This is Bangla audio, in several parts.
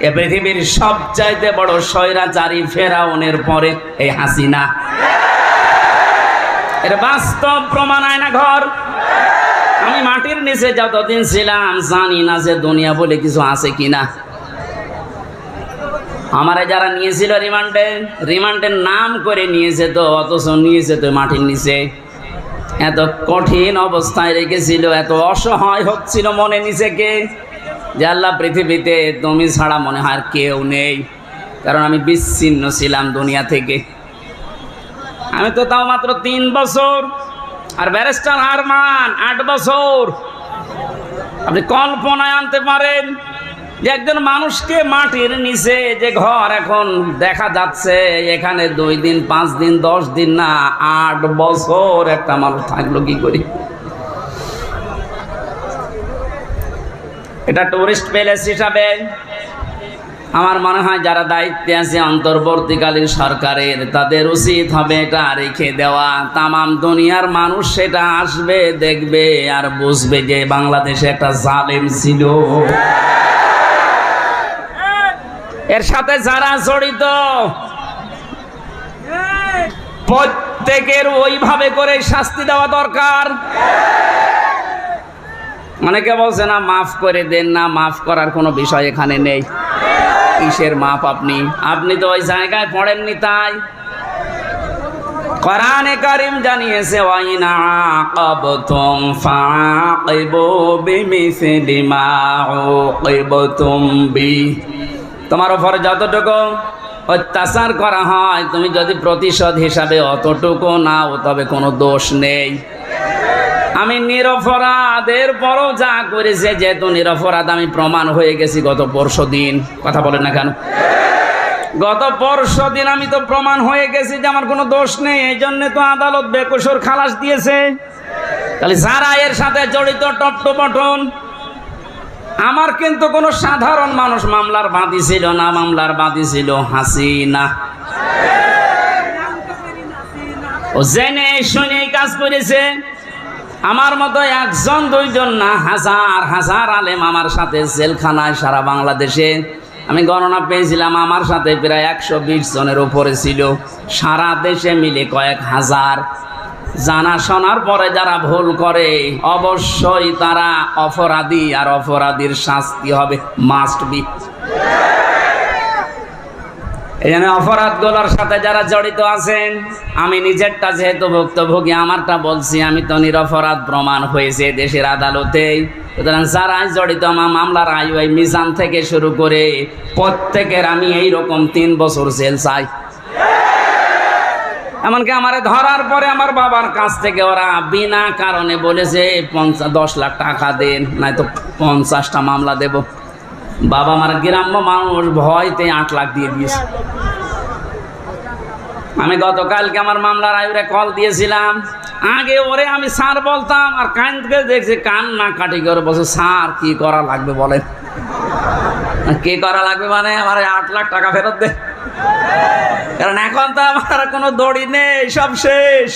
এ পৃথিবীর সবচাইতে বড় স্বৈরাচারী ফেরাউনের পরে এই হাসিনা। এর বাস্তব প্রমাণ আয়না ঘর। আমি মাটির নিচে যতদিন ছিলাম, জানি না যে দুনিয়া বলে কিছু আছে কিনা। আমারে যারা নিয়েছিল রিমান্ডে, রিমান্ডের নাম করে নিয়েছে তো, অথচ নিয়েছে তো মাটির নিচে। এত কঠিন অবস্থায় রেখেছিল, এত অসহায় হচ্ছিল মনে নিজেকে যে আল্লাহ পৃথিবীতে তুমি ছাড়া মনে হয় আর কেউ নেই। কারণ আমি বিচ্ছিন্ন ছিলাম দুনিয়া থেকে। আমি তো তাও মাত্র তিন বছর। আর ব্যারিস্টার হারমান আট বছর। আপনি কল্পনায় আনতে পারেন যে একজন মানুষকে মাটির নিচে যে ঘর এখন দেখা যাচ্ছে, এখানে দুই দিন, পাঁচ দিন, দশ দিন না, আট বছর একটা মানুষ থাকল কি করি? এটা টুরিস্ট প্যালেস হিসাবে আমার মনে হয় যারা দায়িত্বে আছে অন্তর্বর্তীকালীন সরকারের, তাদের উচিত হবে এটা রেখে দেওয়া। তামাম দুনিয়ার মানুষ সেটা আসবে, দেখবে আর বুঝবে যে বাংলাদেশে একটা জালেম ছিল। এর সাথে যারা জড়িত, প্রত্যেকের ওইভাবে করে শাস্তি দেওয়া দরকার। অনেকে বলছে না, মাফ করে দেন না, মাফ করার কোনো বিষয় এখানে নেই। কিসের মাপ আপনি? আপনি তো ওই জায়গায় পড়েননি তাই। জানিয়েছে তোমার উপর যতটুকু অত্যাচার করা হয়, তুমি যদি প্রতিশোধ হিসাবে অতটুকু নাও, তবে কোনো দোষ নেই। আমি নিরপরাধের পরও যা করেছে, যেহেতু নিরপরাধ আমি প্রমাণ হয়ে গেছি গত পরশু দিন। কথা বলেন না কেন? গত পরশু দিন আমি তো প্রমাণ হয়ে গেছি যে আমার কোনো দোষ নেই, এই জন্য তো আদালত বেকসুর খালাস দিয়েছে। তাহলে যারা এর সাথে জড়িত টপটপটন আমার কিন্তু কোনো সাধারণ মানুষ মামলার বাদী ছিল না, মামলার বাদী ছিল হাসিনা। ও জেনে শুনে কাজ করেছে। আমার মতো একজন, দুইজন না, হাজার হাজার আলেম আমার সাথে জেলখানায় সারা বাংলাদেশে। আমি গণনা পেয়েছিলাম, আমার সাথে প্রায় একশো বিশ জনের উপরে ছিল। সারা দেশে মিলে কয়েক হাজার। জানা শোনার পরে যারা ভুল করে, অবশ্যই তারা অপরাধী আর অপরাধীর শাস্তি হবে মাস্ট বি এই জন্য অপরাধগুলোর সাথে যারা জড়িত আছেন, আমি নিজেরটা যেহেতু ভুক্তভোগী, আমারটা বলছি, আমি তো নিরপরাধ প্রমাণ হয়েছে দেশের আদালতেই। সুতরাং যারা জড়িত, আমার মামলার আয়ু এই মিজান থেকে শুরু করে প্রত্যেকের আমি এই রকম তিন বছর জেল চাই। এমনকি আমার ধরার পরে আমার বাবার কাছ থেকে ওরা বিনা কারণে বলেছে পঞ্চাশ দশ লাখ টাকা দেন নয়তো পঞ্চাশটা মামলা দেব। বাবা আমার গ্রাম্য মানুষ ভয়তে আট লাখ দিয়ে দিয়েছে। আমি গতকালকে আমার মামলার আয়ুরে কল দিয়েছিলাম। আগে ওরে আমি স্যার বলতাম, আর কান থেকে দেখছি কান না কাটি করে বসে স্যার, কি করা লাগবে বলেন? কে করা লাগবে মানে আমার আট লাখ টাকা ফেরত দে। কারণ এখন তো আমার কোনো দড়ি নেই, সব শেষ।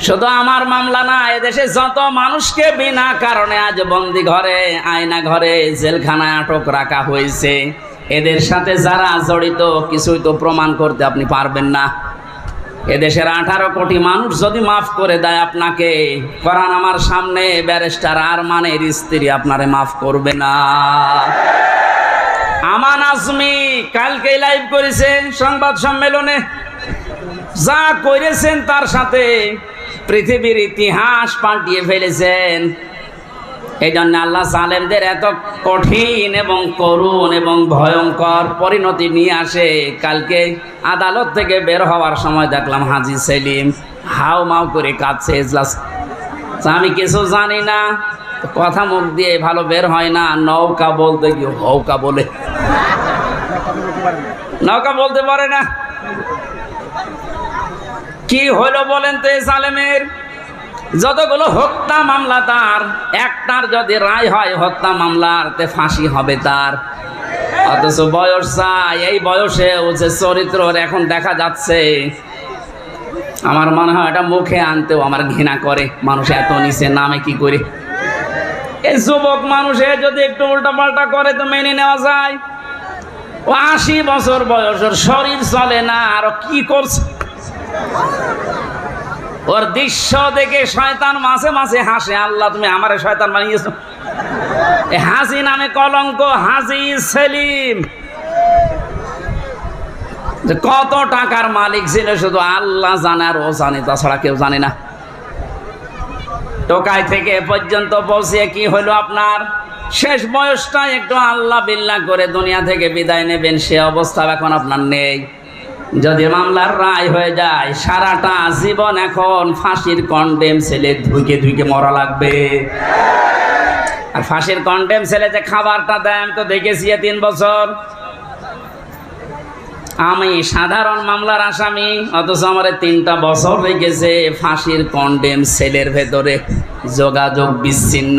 শুধু আমার মামলা না, এদেশে যত মানুষকে বিনা কারণে আজ বন্দি ঘরে, আয়না ঘরে, জেলখানায় আটক রাখা হয়েছে, এদের সাথে যারা জড়িত, কিছুই তো প্রমাণ করতে আপনি পারবেন না। এদেশের আঠারো কোটি মানুষ যদি মাফ করে দেয় আপনাকে করান আমার সামনে, ব্যারিস্টার আর মানের স্ত্রী আপনারে মাফ করবে না। আমান আজমি কালকে লাইভ করেছেন সংবাদ সম্মেলনে। যা করেছেন তার সাথে পৃথিবীর ইতিহাস পাল্টিয়ে ফেলেছেন। এই জন্য আল্লাহ সালেমদের এত কঠিন এবং করুণ এবং ভয়ঙ্কর পরিণতি নিয়ে আসে। কালকে আদালত থেকে বের হওয়ার সময় দেখলাম হাজি সেলিম হাও মাও করে কাঁদছে এজলাস আমি কিছু জানি না, কথা মুখ দিয়ে ভালো বের হয় না, নৌকা বলতে কি হৌকা বলে। নৌকা বলতে পারে না। কি হলো বলেন তো এই সালেমের যতগুলো হত্যা মামলা তার, একটার যদি রায় হয় হত্যা মামলার, তে ফাঁসি হবে তার। অথচ বয়স চাই, এই বয়সে যে চরিত্র এখন দেখা যাচ্ছে, আমার মনে হয় এটা মুখে আনতেও আমার ঘৃণা করে। মানুষ এত নিচে নামে কি করে? এই যুবক মানুষে যদি একটু উল্টা পাল্টা করে তো মেনে নেওয়া যায়। আশি বছর বয়স ওর শরীর চলে না, আর কি করছে? ওর দৃশ্য দেখে শয়তান মাসে মাসে হাসে, আল্লাহ, তুমি আমারে শয়তান বানিয়েছো। হাসি নামে কলঙ্ক হাসি সেলিম। যে কত টাকার মালিক ছিল, শুধু আল্লাহ জানে আর ও জানে, তাছাড়া কেউ জানে না। টোকায় থেকে পর্যন্ত পৌঁছে কি হলো আপনার? শেষ বয়সটা একটু আল্লাহ বিল্লাহ করে দুনিয়া থেকে বিদায় নেবেন, সে অবস্থা এখন আপনার নেই। যদি মামলার রায় হয়ে যায়, সারাটা জীবন এখন ফাঁসির কন্ডেম ছেলে ধুইকে ধুইকে মরা লাগবে। আর ফাঁসির কন্ডেম ছেলে যে খাবারটা দেয় আমি তো দেখেছি তিন বছর। আমি সাধারণ মামলার আসামি, অথচ আমার তিনটা বছর রেখেছে ফাঁসির কন্ডেম সেলের ভেতরে যোগাযোগ বিচ্ছিন্ন।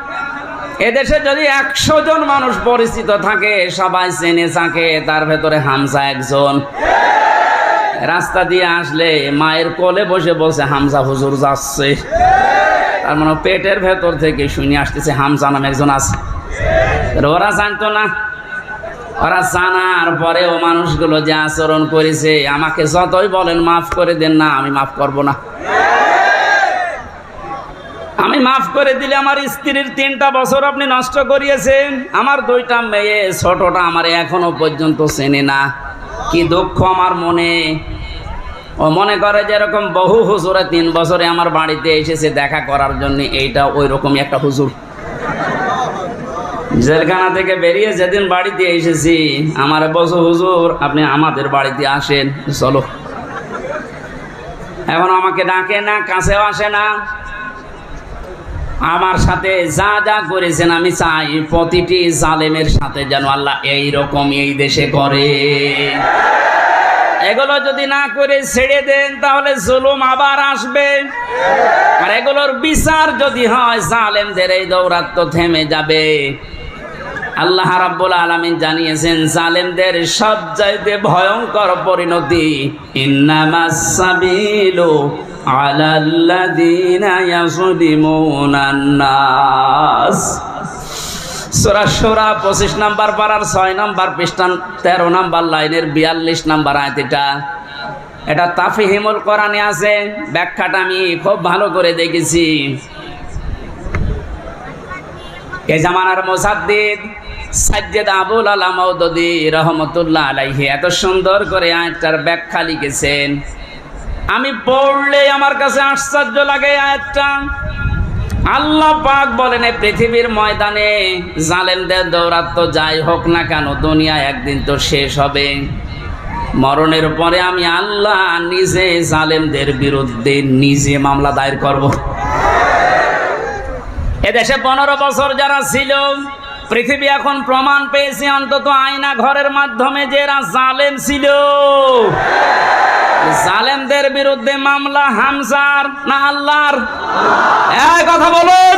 এদেশে যদি একশো জন মানুষ পরিচিত থাকে, সবাই চেনে থাকে তার ভেতরে হামজা একজন। রাস্তা দিয়ে আসলে মায়ের কোলে বসে বসে হামজা হুজুর যাচ্ছে। তার মানে পেটের ভেতর থেকে শুনে আসতেছে হামজা নামে একজন আছে। ওরা জানতো না। ওরা জানার পরেও মানুষগুলো যে আচরণ করেছে, আমাকে যতই বলেন, মাফ করে দেন না, আমি মাফ করব না। আমি মাফ করে দিলে আমার স্ত্রীর তিনটা বছর আপনি নষ্ট করিয়েছেন। আমার দুইটা মেয়ে, ছোটটা আমার এখনও পর্যন্ত চেনে না। কি দুঃখ আমার মনে। ও মনে করে যে এরকম বহু হুজুরে তিন বছরে আমার বাড়িতে এসেছে দেখা করার জন্য, এইটা ওই রকমই একটা হুজুর। জেলখানা থেকে বেরিয়ে যেদিন বাড়িতে এসেছি, আমার বসু হুজুর, আপনি আমাদের বাড়িতে আসেন, চলো। এখন আমাকে ডাকে না, কাছেও আসে না। আমার সাথে যা যা করেছেন, আমি চাই প্রতিটি জালেমের সাথে যেন আল্লাহ এই রকম এই দেশে করে। এগুলো যদি না করে ছেড়ে দেন, তাহলে জুলুম আবার আসবে। আর এগুলোর বিচার যদি হয়, জালেমদের এই দৌরাত্ম থেমে যাবে। আল্লাহ রাব্বুল আলামিন জানিয়েছেন, জালেমদের সব চাইতে ভয়ঙ্কর পরিণতি, ইন্নামাস সাবিলু আলাল্লাযিনা ইয়াযলিমুনান নাস। সূরা সূরা 25 নাম্বার পারার 6 নাম্বার পৃষ্ঠান 13 নাম্বার লাইনের 42 নাম্বার আয়াত এটা। এটা তাফহিমুল কোরআনে আছে, ব্যাখ্যাটা আমি খুব ভালো করে দেখেছি। এ জামানার মোসাদ্দিদ সাজ্জেদ আবুল আলা মৌদুদি রহমতুল্লাহ আলাইহি এত সুন্দর করে আয়াতটার ব্যাখ্যা লিখেছেন। আমি পড়লে আমার কাছে আশ্চর্য লাগে আয়াতটা। আল্লাহ পাক বলেন এই পৃথিবীর ময়দানে জালেমদের দৌরাত্ম যাই হোক না কেন, দুনিয়া একদিন তো শেষ হবে। মরণের পরে আমি আল্লাহ নিজে জালেমদের বিরুদ্ধে নিজে মামলা দায়ের করব। এদেশে পনেরো বছর যারা ছিল পৃথিবী এখন প্রমাণ পেয়েছে, অন্তত আয়না ঘরের মাধ্যমে যে এরা জালেম ছিল। জালেমদের বিরুদ্ধে মামলা হামসার না আল্লাহর? কথা বলুন।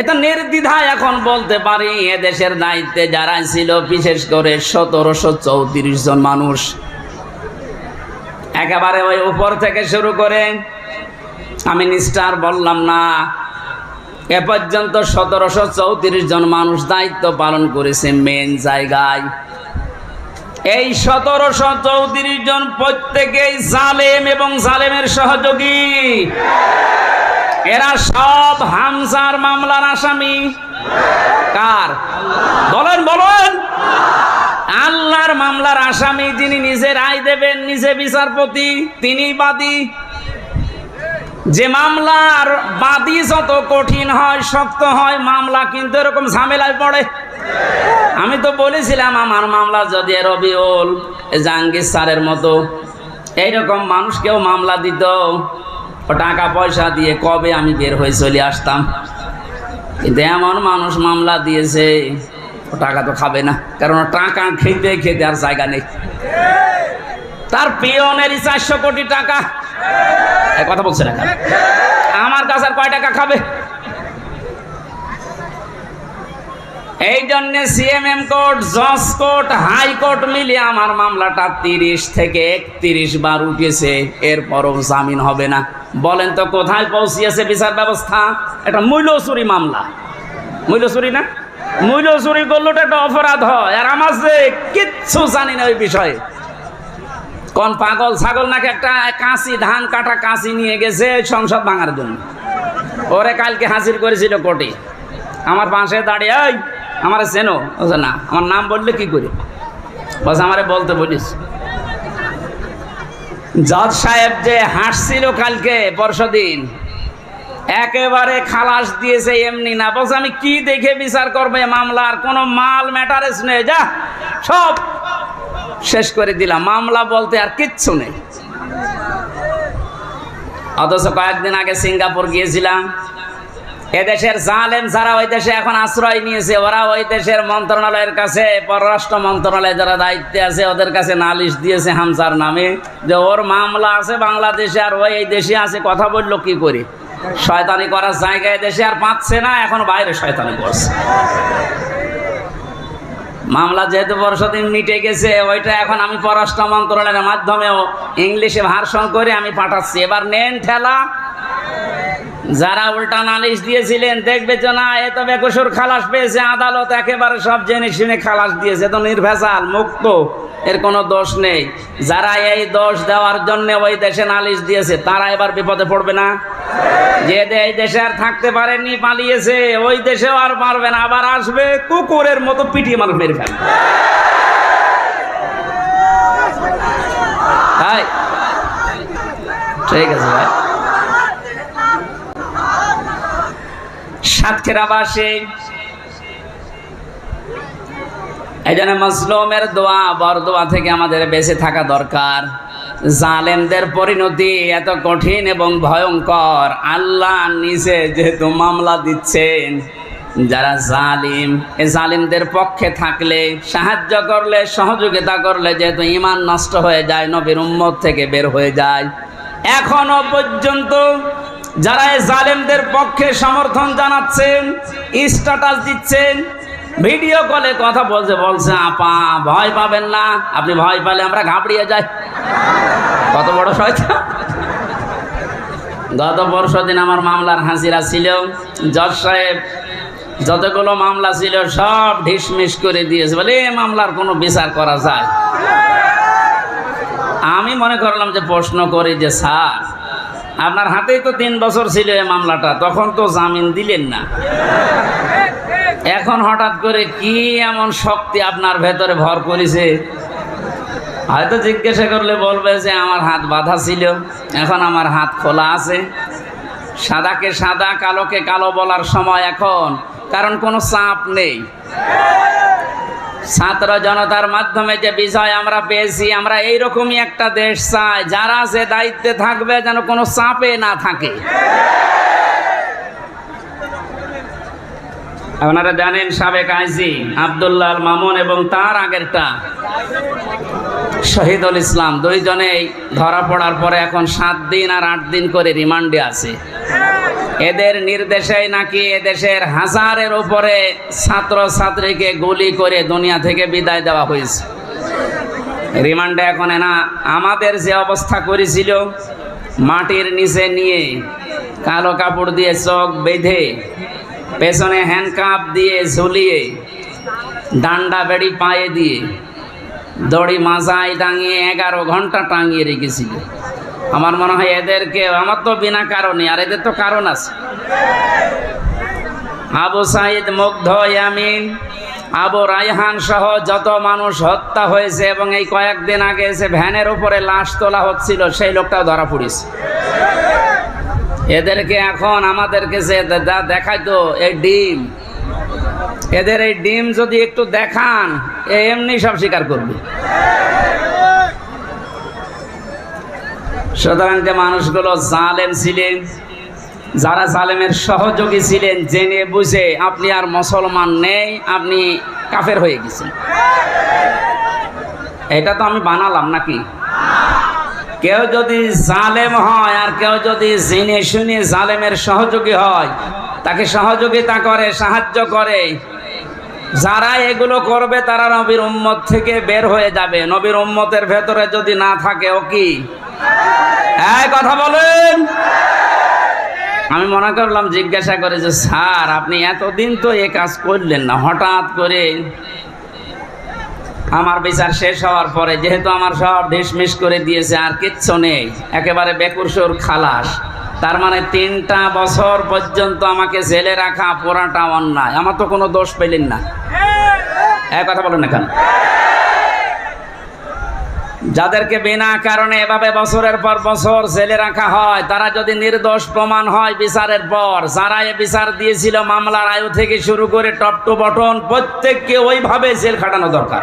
এটা নির্দ্বিধায় এখন বলতে পারি, এদেশের দায়িত্বে যারা ছিল, বিশেষ করে সতেরোশো চৌত্রিশ জন মানুষ। একেবারে ওই উপর থেকে শুরু করে, আমি নিষ্ঠার বললাম না এ পর্যন্ত সতেরোশো চৌত্রিশ জন মানুষ দায়িত্ব পালন করেছে মেন জায়গায়। এই সতেরোশো চৌত্রিশ জন প্রত্যেকেই জালেম এবং জালেমের সহযোগী। এরা সব হামজার মামলার আসামি। কার? বলেন বলেন। আল্লাহর মামলার আসামি যিনি নিজে রায় দেবেন, নিজে বিচারপতি, তিনি বাদী। যে মামলার বাদী যত কঠিন হয়, শক্ত হয়, মামলা কিন্তু এরকম ঝামেলায় পড়ে। আমি তো বলেছিলাম, আমার মামলা যদি রবিউল জাহাঙ্গীর স্যারের মতো এইরকম মানুষকেও মামলা দিত, টাকা পয়সা দিয়ে কবে আমি বের হয়ে চলে আসতাম? কিন্তু এমন মানুষ মামলা দিয়েছে টাকা তো খাবে না, কারণ টাকা খেতে খেতে আর জায়গা নেই। তার পিয়নেরই চারশো কোটি টাকা কথা বলছে না? আমার কাছে আর কয় টাকা খাবে? এই জন্য সিএমএম কোর্ট, জজ কোর্ট হাইকোর্ট মিলিয়ে আমার মামলাটা তিরিশ থেকে একত্রিশ বার উঠেছে। এরপরও জামিন হবে না। বলেন তো, কোথায় পৌঁছিয়েছে বিচার ব্যবস্থা? এটা মূল্যচুরি মামলা। মূল্যচুরি না? মূল্যচুরি করলে তো একটা অপরাধ হয়। আর আমার যে কিচ্ছু জানি না ওই বিষয়ে। কোন পাগল ছাগল নাকি একটা কাঁচি, ধান কাটা কাঁচি নিয়ে গেছে সংসদ ভাঙার জন্য? ওরে কালকে হাজির করেছিল কোর্টে আমার পাশে দাঁড়িয়ে ওই আমার চেনো? বলছে না, আমার নাম বললে কি করি? বস, আমারে বলতে বলিস। জজ সাহেব যে হাসছিল কালকে পরশুদিন একেবারে খালাস দিয়েছে এমনি না। বলছে আমি কি দেখে বিচার করবে মামলার? কোনো মাল ম্যাটারেস নেই, যা, সব শেষ করে দিলাম। মামলা বলতে আর কিচ্ছু নেই। অথচ কয়েকদিন আগে সিঙ্গাপুর গিয়েছিলাম। এদেশের জালেম যারা ওই দেশে এখন আশ্রয় নিয়েছে, ওরা ওই দেশের মন্ত্রণালয়ের কাছে, পররাষ্ট্র মন্ত্রণালয়ে যারা দায়িত্বে আছে, ওদের কাছে নালিশ দিয়েছে হামসার নামে যে ওর মামলা আছে বাংলাদেশে আর ওই এই দেশে আছে, কথা বলল কি করি? শয়তানি করার জায়গায় দেশে আর পাচ্ছে না, এখন বাইরে শয়তানি করছে। মামলা যেহেতু পরশুদিন মিটে গেছে, ওইটা এখন আমি পররাষ্ট্র মন্ত্রণালয়ের মাধ্যমেও ইংলিশে ভার্সন করে আমি পাঠাচ্ছি। এবার নেন ঠেলা যারা উল্টা নালিশ দিয়েছিলেন, দেখবে যে না, এ বেকসুর খালাস পেয়েছে, আদালত একেবারে সব জেনে শুনে খালাস দিয়েছে তো নির্ভেজাল, মুক্ত, এর কোনো দোষ নেই। যারা এই দোষ দেওয়ার জন্য ওই দেশে নালিশ দিয়েছে, তারা এবার বিপদে পড়বে না। যে এই দেশে আর থাকতে পারেনি, পালিয়েছে, ওই দেশেও আর পারবে না, আবার আসবে, কুকুরের মতো পিটিয়ে মানুষ মেরে ফেলবে। ঠিক আছে, ভাই। সাতক্ষীরাবাসী এই জন্য মজলুমের দোয়া বর দোয়া থেকে আমাদের বেঁচে থাকা দরকার। জালেমদের পরিণতি এত কঠিন এবং ভয়ঙ্কর। আল্লাহ নিজে যেহেতু মামলা দিচ্ছেন, যারা জালিম, এই জালিমদের পক্ষে থাকলে, সাহায্য করলে, সহযোগিতা করলে যেহেতু ইমান নষ্ট হয়ে যায়, নবীর উম্মত থেকে বের হয়ে যায়। এখনও পর্যন্ত যারা এই জালেমদের পক্ষে সমর্থন জানাচ্ছেন স্ট্যাটাস দিচ্ছেন ভিডিও কলে কথা বলছে বলছে, আপা, ভয় পাবেন না। আপনি ভয় পেলে আমরা ঘাবড়িয়ে যাই। কত বড় শয়তান। গত পরশু দিন আমার মামলার হাজিরা ছিল। জজ সাহেব যতগুলো মামলা ছিল, সব ঢিসমিস করে দিয়েছে। বলে, এ মামলার কোনো বিচার করা যায়? আমি মনে করলাম যে প্রশ্ন করি যে, স্যার আপনার হাতেই তো তিন বছর ছিল এই মামলাটা, তখন তো জামিন দিলেন না। এখন হঠাৎ করে কি এমন শক্তি আপনার ভেতরে ভর করেছে? হয়তো জিজ্ঞাসা করলে বলবে যে আমার হাত বাধা ছিল, এখন আমার হাত খোলা আছে। সাদাকে সাদা, কালোকে কালো বলার সময় এখন, কারণ কোনো চাপ নেই। ছাত্র জনতার মাধ্যমে যে বিষয় আমরা পেয়েছি, আমরা এইরকমই একটা দেশ চাই। যারা যে দায়িত্বে থাকবে যেন কোনো চাপে না থাকে। আপনারা জানেন সাবেক আইজি আবদুল্লাহ মামুন এবং তার আগেরটা শহীদুল ইসলাম, দুইজনেই ধরা পড়ার পরে এখন সাত দিন আর আট দিন করে রিমান্ডে আছে। এদের নির্দেশে নাকি এদেশের হাজারের উপরে ছাত্র ছাত্রীকে গুলি করে দুনিয়া থেকে বিদায় দেওয়া হয়েছে। রিমান্ডে এখন না আমাদের যে অবস্থা করেছিল, মাটির নিচে নিয়ে কালো কাপড় দিয়ে চোখ বেঁধে, পেছনে হ্যান্ডকাপ দিয়ে ঝুলিয়ে, ডান্ডা বেড়ি পায়ে দিয়ে দড়ি মাজায় টাঙিয়ে এগারো ঘণ্টা টাঙিয়ে রেখেছিল। আমার মনে হয় এদেরকে, আমার তো বিনা কারণে, আর এদের তো কারণ আছে। আবু সাইদ, মুগ্ধ ইয়ামিন আবু রায়হান সহ যত মানুষ হত্যা হয়েছে এবং এই কয়েকদিন আগে এসে ভ্যানের উপরে লাশ তোলা হচ্ছিল, সেই লোকটাও ধরা পড়েছে। এদেরকে এখন আমাদেরকে যা দেখাইতো, এই ডিম। এদের এই ডিম যদি একটু দেখান এমনি সব স্বীকার করবে। সুতরাং যে মানুষগুলো জালেম ছিলেন, যারা জালেমের সহযোগী ছিলেন, জেনে বুঝে আপনি আর মুসলমান নেই, আপনি কাফের হয়ে গেছেন। এটা তো আমি বানালাম নাকি? কেউ যদি জালেম হয় আর কেউ যদি জেনে শুনে জালেমের সহযোগী হয়, তাকে সহযোগিতা করে, সাহায্য করে। যারা এগুলো করবে, তারা নবীর উম্মত থেকে বের হয়ে যাবে। নবীর উম্মতের ভেতরে যদি না থাকে, ও কি? এই, কথা বলেন। আমি মনে করলাম, জিজ্ঞাসা করে যে, স্যার, আপনি এতদিন তো এ কাজ করলেন না, হঠাৎ করে আমার বিচার শেষ হওয়ার পরে যেহেতু আমার সব ঢিসমিস করে দিয়েছে, আর কিচ্ছু নেই, একেবারে বেকুরসুর খালাস, তার মানে তিনটা বছর পর্যন্ত আমাকে জেলে রাখা পোড়াটা অন্যায়, আমার তো কোনো দোষ পেলেন না। এক কথা বলেন না কেন? যাদেরকে বিনা কারণে এভাবে বছরের পর বছর জেলে রাখা হয়, তারা যদি নির্দোষ প্রমাণ হয় বিচারের পর, যারা এ বিচার দিয়েছিল মামলার আয়ু থেকে শুরু করে টপ টু বটন প্রত্যেককে ওইভাবে জেল খাটানো দরকার।